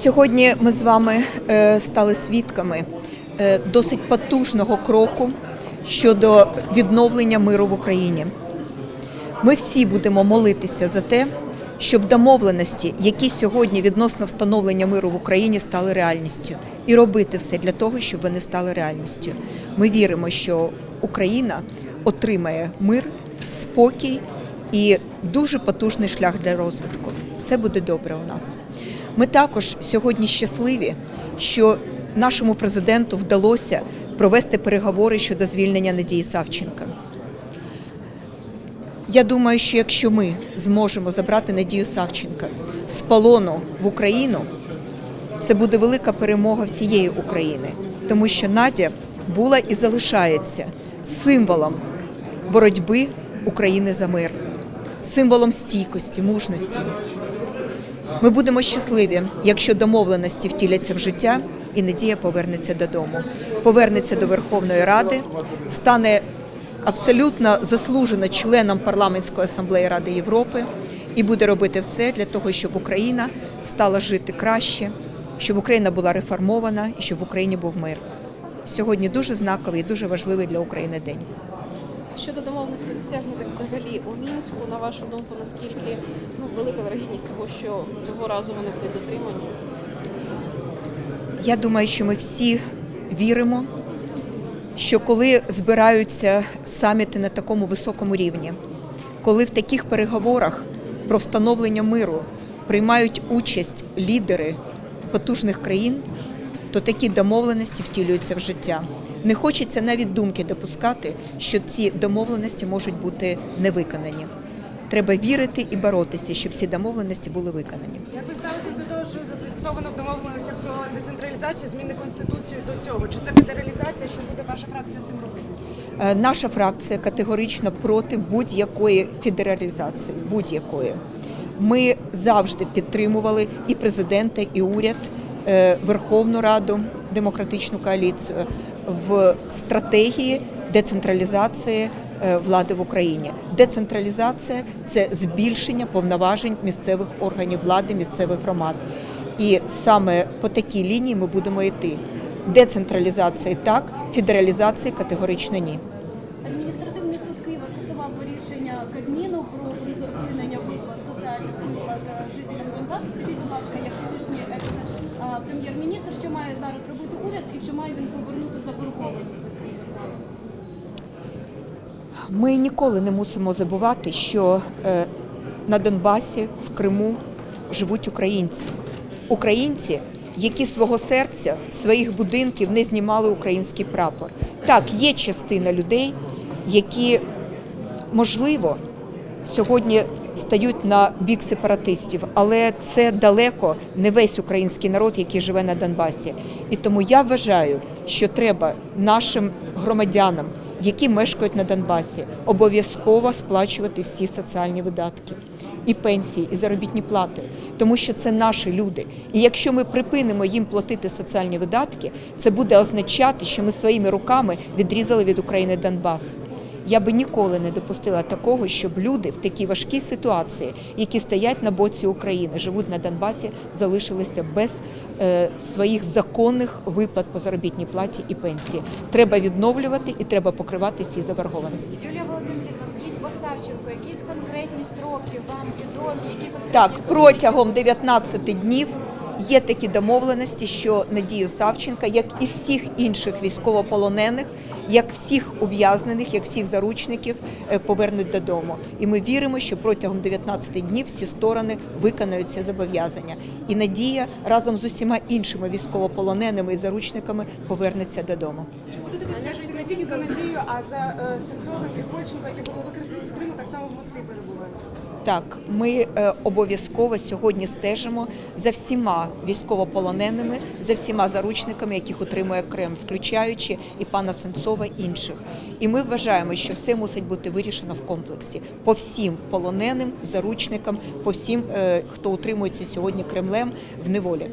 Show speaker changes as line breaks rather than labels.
Сьогодні ми з вами е, стали свідками е, досить потужного кроку щодо відновлення миру в Україні. Ми всі будемо молитися за те, щоб домовленості, які сьогодні відносно встановлення миру в Україні стали реальністю, і робити все для того, щоб вони стали реальністю. Ми віримо, що Україна отримає мир, спокій і дуже потужний шлях для розвитку. Все буде добре у нас. Ми також сьогодні щасливі, що нашому президенту вдалося провести переговори щодо звільнення Надії Савченка. Я думаю, що якщо ми зможемо забрати Надію Савченка з полону в Україну, це буде велика перемога всієї України, тому що Надя була і залишається символом боротьби України за мир, символом стійкості, мужності. Ми будемо щасливі, якщо домовленості втіляться в життя, і Надія повернеться додому, повернеться до Верховної Ради, стане абсолютно заслужено членом парламентської асамблеї Ради Європи і буде робити все для того, щоб Україна стала жити краще, щоб Україна була реформована і щоб в Україні був мир. Сьогодні дуже знаковий і дуже важливий для України день.
Щодо домовленості досягнутих взагалі у мінську, на вашу думку, наскільки ну велика вирогідність того, що цього разу вони будуть дотримані?
Я думаю, що ми всі віримо, що коли збираються саміти на такому високому рівні, коли в таких переговорах про встановлення миру приймають участь лідери потужних країн, то такі домовленості втілюються в життя. Не хочеться навіть думки допускати, що ці домовленості можуть бути не виконані. Треба вірити і боротися, щоб ці домовленості були виконані.
Як ви ставитесь до того, що зафіксовано в домовленостях про децентралізацію, зміни конституції до цього? Чи це федералізація? Що буде ваша фракція з цим робити?
Е, Наша фракція категорично проти будь-якої федералізації. Будь-якої. Ми завжди підтримували і президента, і уряд, е, Верховну Раду, демократичну коаліцію в стратегії децентралізації е, влади в Україні. Децентралізація це збільшення повноважень місцевих органів влади, місцевих громад. І саме по такій лінії ми будемо йти. Децентралізація так, федералізація категорично ні.
Адміністративний суд Києва скасував рішення Кабміну про призупинення виплат соціальних виплат жителям Донбасу. Скажіть, будь ласка, як колишній екс-прем'єр-міністр, що має зараз робити уряд і чи має він повернути заборгованість по цим зарплатам?
Ми ніколи не мусимо забувати, що е, на Донбасі, в Криму живуть українці. Українці, які свого серця, своїх будинків не знімали український прапор. Так, є частина людей, які, можливо, сьогодні стають на бік сепаратистів, але це далеко не весь український народ, який живе на Донбасі. І тому я вважаю, що треба нашим громадянам, які мешкають на Донбасі, обов'язково сплачувати всі соціальні видатки. І пенсії, і заробітні плати, тому що це наші люди. І якщо ми припинимо їм платити соціальні видатки, це буде означати, що ми своїми руками відрізали від України Донбас. Я би ніколи не допустила такого, щоб люди в такій важкій ситуації, які стоять на боці України, живуть на Донбасі, залишилися без е, своїх законних виплат по заробітній платі і пенсії. Треба відновлювати і треба покривати всі заборгованості.
Юлія Володимирівна, скажіть Посавченко, якісь конкретні сроки вам відомі, які конкретні
Так, протягом 19 днів є такі домовленості, що Надію Савченка, як і всіх інших військовополонених, як всіх ув'язнених, як всіх заручників е, повернуть додому. І ми віримо, що протягом 19 днів всі сторони виконають це зобов'язання. І Надія разом з усіма іншими військовополоненими і заручниками повернеться додому.
Будете ви стежити не тільки за Надією, а за е, Сенцовим Бойченко, які були викрадені з Криму, так само в Москві перебувають?
Так, ми е, обов'язково сьогодні стежимо за всіма військовополоненими, за всіма заручниками, яких утримує Крем, включаючи і пана Сенцова, і інших. І ми вважаємо, що все мусить бути вирішено в комплексі по всім полоненим, заручникам, по всім, е, хто утримується сьогодні Кремлем в неволі.